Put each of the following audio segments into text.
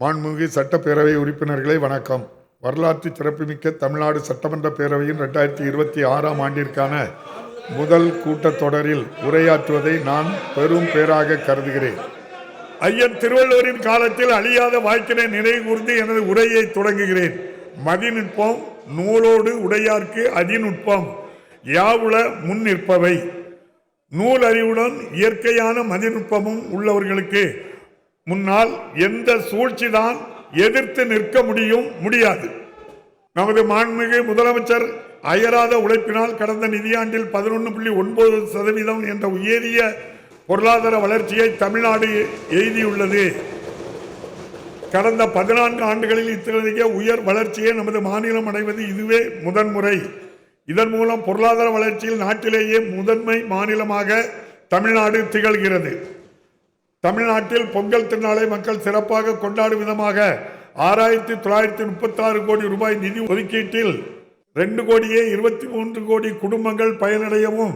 மாண்புமிகு சட்டப்பேரவை உறுப்பினர்களே வணக்கம். வரலாற்று சிறப்புமிக்க தமிழ்நாடு சட்டமன்ற பேரவையின் ரெண்டாயிரத்தி இருபத்தி ஆறாம் ஆண்டிற்கான முதல் கூட்டத்தொடரில் உரையாற்றுவதை நான் பெரும் பேராக கருதுகிறேன். ஐயன் திருவள்ளுவரின் காலத்தில் அழியாத வாய்க்கினை நினைவு கூர்ந்து எனது உரையை தொடங்குகிறேன். மதிநுட்பம் நூலோடு உடையார்க்கு அதிநுட்பம் யாவுல முன் நிற்பவை நூல் அறிவுடன் இயற்கையான மதிநுட்பமும் உள்ளவர்களுக்கு முன்னால் எந்த சூழ்ச்சிதான் எதிர்த்து நிற்க முடியும் முடியாது. நமது மாண்புமிகு முதலமைச்சர் அயராத உழைப்பினால் கடந்த நிதியாண்டில் பதினொன்று புள்ளி ஒன்பது சதவீதம் என்ற உயரிய பொருளாதார வளர்ச்சியை தமிழ்நாடு எய்தியுள்ளது. கடந்த பதினான்கு ஆண்டுகளில் இத்தகைய உயர் வளர்ச்சியை நமது மாநிலம் அடைவது இதுவே முதன்முறை. இதன் மூலம் பொருளாதார வளர்ச்சியில் நாட்டிலேயே முதன்மை மாநிலமாக தமிழ்நாடு திகழ்கிறது. தமிழ்நாட்டில் பொங்கல் திருநாளை மக்கள் சிறப்பாக கொண்டாடும் விதமாக ஆறாயிரத்தி தொள்ளாயிரத்தி முப்பத்தி ஆறு கோடி ரூபாய் நிதி ஒதுக்கீட்டில் ரெண்டு கோடியே இருபத்தி மூன்று கோடி குடும்பங்கள் பயனடையவும்.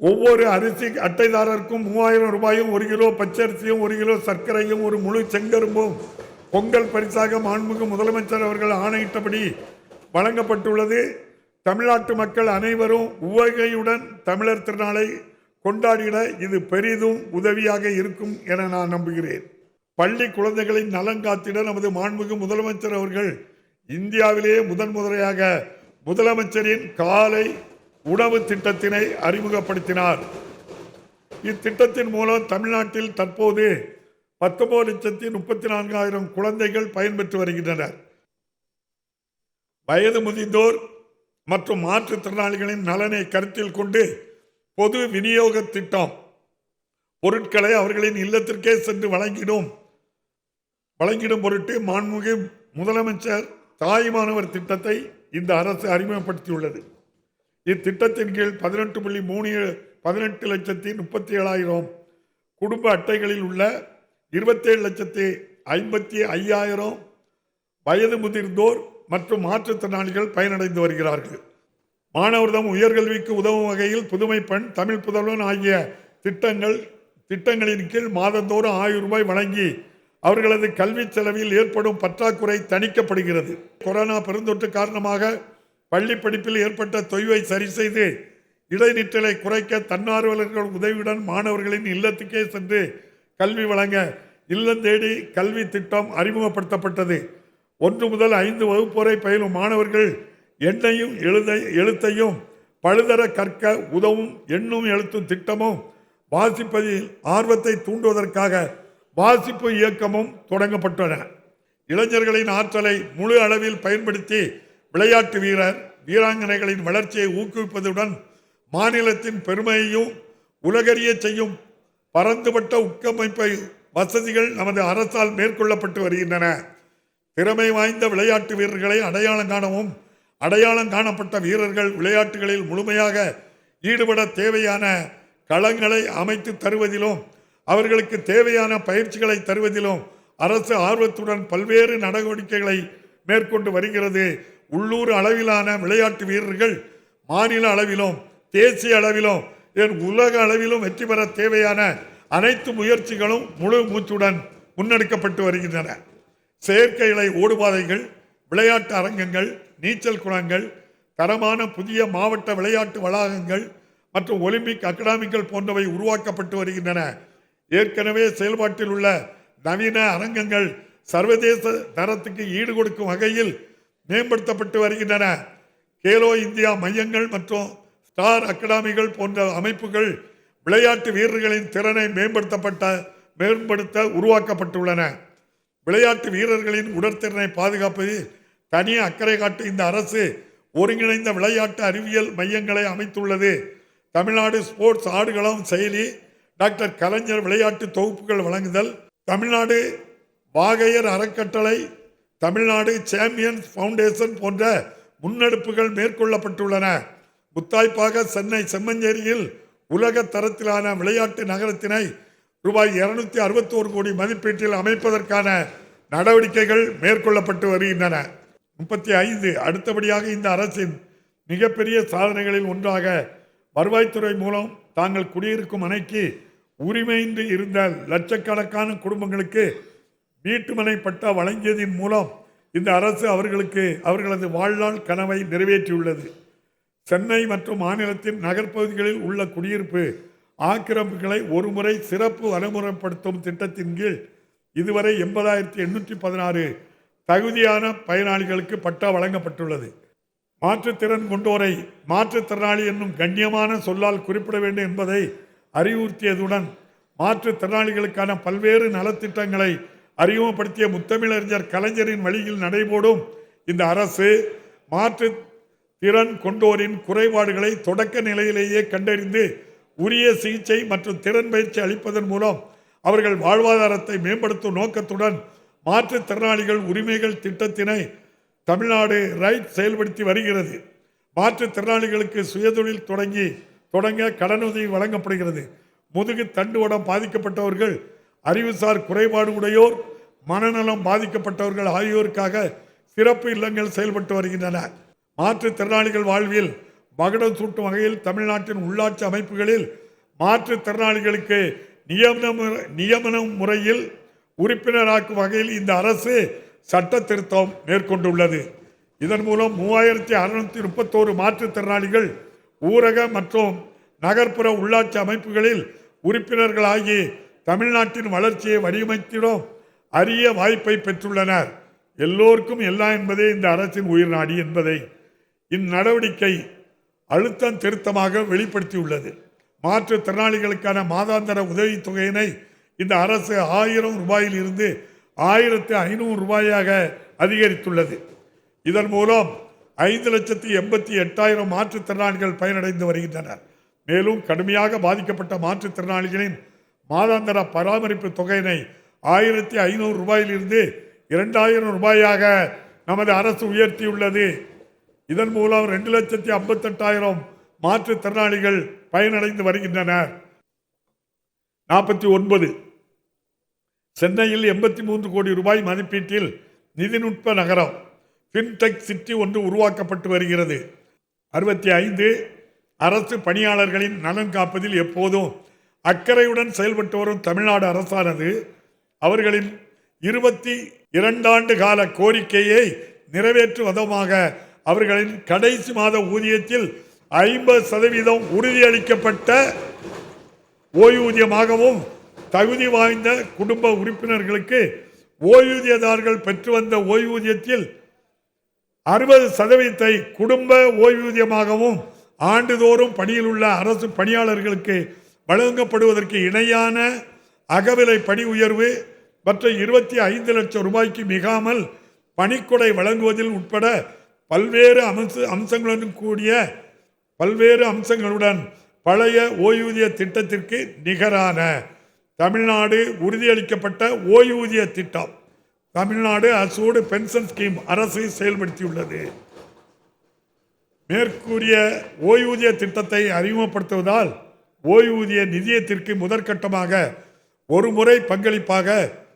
ஒவ்வொரு அரிசி அட்டைதாரருக்கும் மூவாயிரம் ரூபாயும் ஒரு கிலோ பச்சரிசியும் ஒரு கிலோ சர்க்கரையும் ஒரு முழு செங்கரும்பும் பொங்கல் பரிசாக மாண்புமிகு முதலமைச்சர் அவர்கள் ஆணையிட்டபடி வழங்கப்பட்டுள்ளது. தமிழ்நாட்டு மக்கள் அனைவரும் உவகையுடன் தமிழர் திருநாளை கொண்டாடிட இது பெரிதும் உதவியாக இருக்கும் என நான் நம்புகிறேன். பள்ளி குழந்தைகளின் நலன் காத்திட நமது மாண்புமிகு முதலமைச்சர் அவர்கள் இந்தியாவிலேயே முதன் முதலையாக முதலமைச்சரின் காலை உணவு திட்டத்தினை அறிமுகப்படுத்தினார். இத்திட்டத்தின் மூலம் தமிழ்நாட்டில் தற்போது பத்தொன்பது லட்சத்தி முப்பத்தி நான்காயிரம் குழந்தைகள் பயன்பெற்று வருகின்றனர். வயது முதிர்ந்தோர் மற்றும் மாற்றுத்திறனாளிகளின் நலனை கருத்தில் கொண்டு பொது விநியோக திட்டம். பொருட்களை அவர்களின் இல்லத்திற்கே சென்று வழங்கிடும். வழங்கிடும் பொருட்டு மாண்புமிகு முதலமைச்சர் தாய்மானவர் திட்டத்தை இந்த அரசு அறிமுகப்படுத்தியுள்ளது. இத்திட்டத்தின் கீழ் பதினெட்டு புள்ளி மூணு பதினெட்டு லட்சத்தி முப்பத்தி ஏழாயிரம் குடும்ப அட்டைகளில் உள்ள இருபத்தேழு லட்சத்தி ஐம்பத்தி ஐயாயிரம் வயது முதிர்ந்தோர் மற்றும் மாற்றுத்திறனாளிகள் பயனடைந்து வருகிறார்கள். மாணவர்தம் உயர்கல்விக்கு உதவும் வகையில் புதுமை பெண் தமிழ் புதல்வன் ஆகிய திட்டங்கள் திட்டங்களின் கீழ் மாதந்தோறும் ஆயிரம் ரூபாய் வழங்கி அவர்களது கல்வி செலவில் ஏற்படும் பற்றாக்குறை தணிக்கப்படுகிறது. கொரோனா பெருந்தொற்று காரணமாக பள்ளி படிப்பில் ஏற்பட்ட தொய்வை சரி செய்து இடைநிற்றலை குறைக்க தன்னார்வலர்கள் உதவியுடன் மாணவர்களின் இல்லத்துக்கே சென்று கல்வி வழங்க இல்லம் தேடி கல்வி திட்டம் அறிமுகப்படுத்தப்பட்டது. ஒன்று முதல் ஐந்து வகுப்புவரை பயிலும் மாணவர்கள் எண்ணையும் எழுத எழுத்தையும் பழுதர கற்க உதவும் எண்ணும் எழுத்தும் திட்டமும் வாசிப்பதில் ஆர்வத்தை தூண்டுவதற்காக வாசிப்பு இயக்கமும் தொடங்கப்பட்டன. இளைஞர்களின் ஆற்றலை முழு அளவில் பயன்படுத்தி விளையாட்டு வீரர் வீராங்கனைகளின் வளர்ச்சியை ஊக்குவிப்பதுடன் மாநிலத்தின் பெருமையையும் உலகறிய செய்யும் பரந்துபட்ட உட்கமைப்பை வசதிகள் நமது அரசால் மேற்கொள்ளப்பட்டு வருகின்றன. திறமை வாய்ந்த விளையாட்டு வீரர்களை அடையாளம் காணவும் அடையாளம் காணப்பட்ட வீரர்கள் விளையாட்டுகளில் முழுமையாக ஈடுபட தேவையான களங்களை அமைத்து தருவதிலும் அவர்களுக்கு தேவையான பயிற்சிகளை தருவதிலும் அரசு ஆர்வத்துடன் பல்வேறு நடவடிக்கைகளை மேற்கொண்டு வருகிறது. உள்ளூர் அளவிலான விளையாட்டு வீரர்கள் மாநில அளவிலும் தேசிய அளவிலும் என் உலக அளவிலும் வெற்றி பெற தேவையான அனைத்து முயற்சிகளும் முழு மூச்சுடன் முன்னெடுக்கப்பட்டு வருகின்றன. செயற்கைகளை ஓடுபாதைகள் விளையாட்டு அரங்கங்கள் நீச்சல் குளங்கள் தரமான புதிய மாவட்ட விளையாட்டு வளாகங்கள் மற்றும் ஒலிம்பிக் அகாடமிகள் போன்றவை உருவாக்கப்பட்டு வருகின்றன. ஏற்கனவே செயல்பாட்டில் உள்ள நவீன அரங்கங்கள் சர்வதேச தரத்துக்கு ஈடு கொடுக்கும் வகையில் மேம்படுத்தப்பட்டு வருகின்றன. கேலோ இந்தியா மையங்கள் மற்றும் ஸ்டார் அகாடமிகள் போன்ற அமைப்புகள் விளையாட்டு வீரர்களின் திறனை மேம்படுத்தப்பட்ட மேம்படுத்த உருவாக்கப்பட்டுள்ளன. விளையாட்டு வீரர்களின் உடற்திறனை பாதுகாப்பதில் தனி அக்கறை காட்டு இந்த அரசு ஒருங்கிணைந்த விளையாட்டு அறிவியல் மையங்களை அமைத்துள்ளது. தமிழ்நாடு ஸ்போர்ட்ஸ் ஆடுகளம் செயலி டாக்டர் கலைஞர் விளையாட்டு தொகுப்புகள் வழங்குதல் தமிழ்நாடு வாகையர் அறக்கட்டளை தமிழ்நாடு சாம்பியன்ஸ் ஃபவுண்டேஷன் போன்ற முன்னெடுப்புகள் மேற்கொள்ளப்பட்டுள்ளன. முத்தாய்ப்பாக சென்னை செம்மஞ்சேரியில் உலக தரத்திலான விளையாட்டு நகரத்தினை ரூபாய் இருநூத்தி அறுபத்தோரு கோடி மதிப்பீட்டில் அமைப்பதற்கான நடவடிக்கைகள் மேற்கொள்ளப்பட்டு வருகின்றன. முப்பத்தி ஐந்து அடுத்தபடியாக இந்த அரசின் மிகப்பெரிய சாதனைகளில் ஒன்றாக வருவாய்த்துறை மூலம் தாங்கள் குடியிருக்கும் அணைக்கு உரிமையின்றி இருந்த லட்சக்கணக்கான குடும்பங்களுக்கு வீட்டுமனை பட்டா வழங்கியதின் மூலம் இந்த அரசு அவர்களுக்கு அவர்களது வாழ்நாள் கனவை நிறைவேற்றியுள்ளது. சென்னை மற்றும் மாநிலத்தின் நகர்ப்பகுதிகளில் உள்ள குடியிருப்பு ஆக்கிரமிப்புகளை ஒருமுறை சிறப்பு வரைமுறைப்படுத்தும் திட்டத்தின் கீழ் இதுவரை எண்பதாயிரத்தி எண்ணூற்றி பதினாறு தகுதியான பயனாளிகளுக்கு பட்டா வழங்கப்பட்டுள்ளது. மாற்றுத்திறன் கொண்டோரை மாற்றுத்திறனாளி என்னும் கண்ணியமான சொல்லால் குறிப்பிட வேண்டும் என்பதை அறிவுறுத்தியதுடன் மாற்றுத்திறனாளிகளுக்கான பல்வேறு நலத்திட்டங்களை அறிமுகப்படுத்திய முத்தமிழறிஞர் கலைஞரின் வழியில் நடைபோடும் இந்த அரசு மாற்று திறன் கொண்டோரின் குறைபாடுகளை தொடக்க நிலையிலேயே கண்டறிந்து உரிய சிகிச்சை மற்றும் திறன் பயிற்சி அளிப்பதன் மூலம் அவர்கள் வாழ்வாதாரத்தை மேம்படுத்தும் நோக்கத்துடன் மாற்றுத்திறனாளிகள் உரிமைகள் திட்டத்தினை தமிழ்நாடு ரைட் செயல்படுத்தி வருகிறது. மாற்றுத்திறனாளிகளுக்கு சுயதொழில் தொடங்கி தொடங்க கடனுதவி வழங்கப்படுகிறது. முதுகு தண்டுவடம் பாதிக்கப்பட்டவர்கள் அறிவுசார் குறைபாடு உடையோர் மனநலம் பாதிக்கப்பட்டவர்கள் ஆகியோருக்காக சிறப்பு இல்லங்கள் செயல்பட்டு வருகின்றன. மாற்றுத்திறனாளிகள் வாழ்வில் மகடம் சூட்டும் வகையில் தமிழ்நாட்டின் உள்ளாட்சி அமைப்புகளில் மாற்றுத்திறனாளிகளுக்கு நியமன நியமன முறையில் உறுப்பினராக்கும் வகையில் இந்த அரசு சட்ட திருத்தம் மேற்கொண்டுள்ளது. இதன் மூலம் மூவாயிரத்தி அறுநூத்தி முப்பத்தோரு மாற்றுத்திறனாளிகள் ஊரக மற்றும் நகர்ப்புற உள்ளாட்சி அமைப்புகளில் உறுப்பினர்களாகி தமிழ்நாட்டின் வளர்ச்சியை வடிவமைத்திடும் அரிய வாய்ப்பை பெற்றுள்ளனர். எல்லோருக்கும் எல்லா என்பதே இந்த அரசின் உயிர் நாடி என்பதை இந்நடவடிக்கை அழுத்தம் திருத்தமாக வெளிப்படுத்தியுள்ளது. மாற்றுத்திறனாளிகளுக்கான மாதாந்திர உதவித் தொகையினை இந்த அரசு ஆயிரம் ரூபாயில் இருந்து ஆயிரத்து ஐநூறு ரூபாயாக அதிகரித்துள்ளது. இதன் மூலம் ஐந்து லட்சத்தி எண்பத்தி எட்டாயிரம் மாற்றுத்திறனாளிகள் பயனடைந்து வருகின்றனர். மேலும் கடுமையாக பாதிக்கப்பட்ட மாற்றுத்திறனாளிகளின் மாதாந்திர பராமரிப்பு தொகையினை ஆயிரத்தி ஐநூறு ரூபாயிலிருந்து இரண்டாயிரம் ரூபாயாக நமது அரசு உயர்த்தியுள்ளது. இதன் மூலம் ரெண்டு லட்சத்தி ஐம்பத்தெட்டாயிரம் மாற்றுத்திறனாளிகள் பயனடைந்து வருகின்றனர். நாற்பத்தி ஒன்பது. சென்னையில் எண்பத்தி மூன்று கோடி ரூபாய் மதிப்பீட்டில் நிதிநுட்ப நகரம் ஃபின்டெக் சிட்டி ஒன்று உருவாக்கப்பட்டு வருகிறது. அறுபத்தி ஐந்து அரசு பணியாளர்களின் நலன் காப்பதில் எப்போதும் அக்கறையுடன் செயல்பட்டு வரும் தமிழ்நாடு அரசானது அவர்களின் இருபத்தி இரண்டாண்டு கால கோரிக்கையை நிறைவேற்றும் விதமாக அவர்களின் கடைசி மாத ஊதியத்தில் ஐம்பது சதவீதம் உறுதியளிக்கப்பட்ட ஓய்வூதியமாகவும் தகுதி வாய்ந்த குடும்ப உறுப்பினர்களுக்கு ஓய்வூதியதாரர்கள் பெற்று வந்த ஓய்வூதியத்தில் அறுபது சதவீதத்தை குடும்ப ஓய்வூதியமாகவும் ஆண்டுதோறும் பணியில் உள்ள அரசு பணியாளர்களுக்கு வழங்கப்படுவதற்கு இணையான அகவிலை பணி உயர்வு மற்றும் இருபத்தி ஐந்து லட்சம் ரூபாய்க்கு மிகாமல் பணிக்கொடை வழங்குவதில் உட்பட பல்வேறு அம்ச அம்சங்களுடன் கூடிய பல்வேறு அம்சங்களுடன் பழைய ஓய்வூதிய திட்டத்திற்கு நிகரான தமிழ்நாடு உறுதியளிக்கப்பட்ட ஓய்வூதிய திட்டம். தமிழ்நாடு அசோடு பென்ஷன் ஸ்கீம் அரசு செயல்படுத்தியுள்ளது. மேற்கூறிய ஓய்வூதிய திட்டத்தை அறிமுகப்படுத்துவதால் ஓய்வூதிய நிதியத்திற்கு முதற்கட்டமாக ஒரு முறை பங்களிப்பாக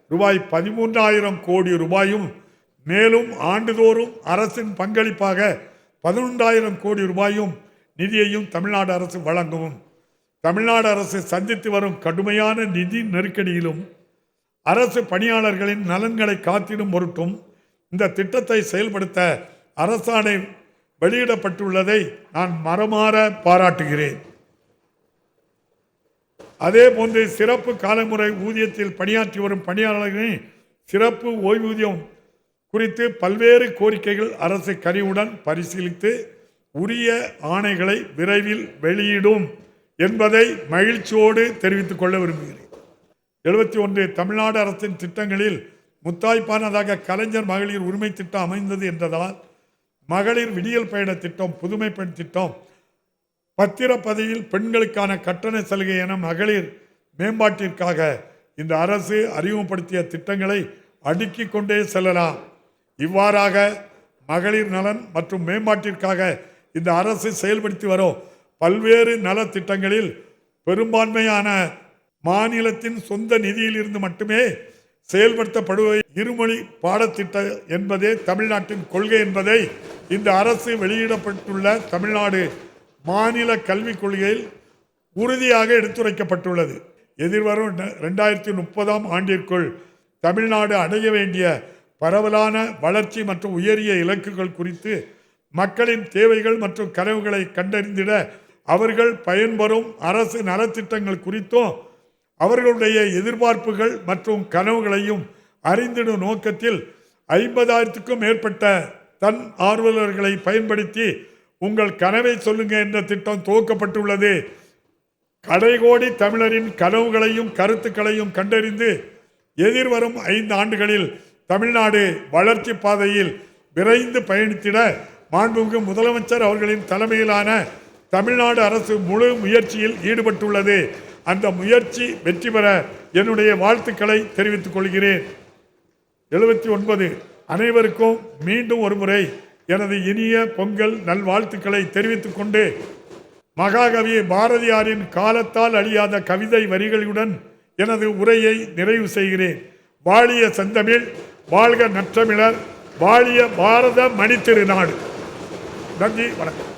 ரூபாய் பதிமூன்றாயிரம் கோடி ரூபாயும் மேலும் ஆண்டுதோறும் அரசின் பங்களிப்பாக பதினொன்றாயிரம் கோடி ரூபாயும் நிதியையும் தமிழ்நாடு அரசு வழங்கவும் தமிழ்நாடு அரசு சந்தித்து வரும் கடுமையான நிதி நெருக்கடியிலும் அரசு பணியாளர்களின் நலன்களை காத்திடும் பொருட்டும் இந்த திட்டத்தை செயல்படுத்த அரசாணை வெளியிடப்பட்டுள்ளதை நான் மரமாற பாராட்டுகிறேன். அதே போன்று சிறப்பு காலமுறை ஊதியத்தில் பணியாற்றி வரும் பணியாளர்களின் சிறப்பு ஓய்வூதியம் குறித்து பல்வேறு கோரிக்கைகள் அரசு கனிவுடன் பரிசீலித்து உரிய ஆணைகளை விரைவில் வெளியிடும் என்பதை மகிழ்ச்சியோடு தெரிவித்துக் கொள்ள விரும்புகிறேன். எழுபத்தி ஒன்று தமிழ்நாடு அரசின் திட்டங்களில் முத்தாய்ப்பானதாக கலைஞர் மகளிர் உரிமை திட்டம் அமைந்தது என்றதால் மகளிர் விடியல் பயண திட்டம் புதுமை பெண் திட்டம் பத்திரப்பதிவில் பெண்களுக்கான கட்டண சலுகை என மகளிர் மேம்பாட்டிற்காக இந்த அரசு அறிமுகப்படுத்திய திட்டங்களை அடுக்கி கொண்டே செல்லலாம். இவ்வாறாக மகளிர் நலன் மற்றும் மேம்பாட்டிற்காக இந்த அரசு செயல்படுத்தி வரும் பல்வேறு நலத்திட்டங்களில் பெரும்பான்மையான மாநிலத்தின் சொந்த நிதியிலிருந்து மட்டுமே செயல்படுத்தப்படுவது இருமொழி பாடத்திட்டம் என்பதே தமிழ்நாட்டின் கொள்கை என்பதை இந்த அரசு வெளியிடப்பட்டுள்ள தமிழ்நாடு மாநில கல்விக் கொள்கையில் உறுதியாக எடுத்துரைக்கப்பட்டுள்ளது. எதிர்வரும் ரெண்டாயிரத்தி முப்பதாம் ஆண்டிற்குள் தமிழ்நாடு அடைய வேண்டிய பரவலான வளர்ச்சி மற்றும் உயரிய இலக்குகள் குறித்து மக்களின் தேவைகள் மற்றும் கனவுகளை கண்டறிந்திட அவர்கள் பயன்பெறும் அரசு நலத்திட்டங்கள் குறித்தும் அவர்களுடைய எதிர்பார்ப்புகள் மற்றும் கனவுகளையும் அறிந்திடும் நோக்கத்தில் ஐம்பதாயிரத்துக்கும் மேற்பட்ட தன் ஆர்வலர்களை பயன்படுத்தி உங்கள் கனவை சொல்லுங்க என்ற திட்டம் துவக்கப்பட்டுள்ளது. கடைகோடி தமிழரின் கனவுகளையும் கருத்துக்களையும் கண்டறிந்து எதிர்வரும் ஐந்து ஆண்டுகளில் தமிழ்நாடு வளர்ச்சி பாதையில் விரைந்து பயணித்திட மாண்புமிகு முதலமைச்சர் அவர்களின் தலைமையிலான தமிழ்நாடு அரசு முழு முயற்சியில் ஈடுபட்டுள்ளது. அந்த முயற்சி வெற்றி பெற என்னுடைய வாழ்த்துக்களை தெரிவித்துக் கொள்கிறேன். எழுபத்தி ஒன்பது. அனைவருக்கும் மீண்டும் ஒரு முறை எனது இனிய பொங்கல் நல்வாழ்த்துக்களை தெரிவித்துக் கொண்டு மகாகவி பாரதியாரின் காலத்தால் அழியாத கவிதை வரிகளுடன் எனது உரையை நிறைவு செய்கிறேன். வாழிய செந்தமிழ் வாழ்க நற்றமிழர் வாழிய பாரத மணித்திருநாடு நன்றி வணக்கம்.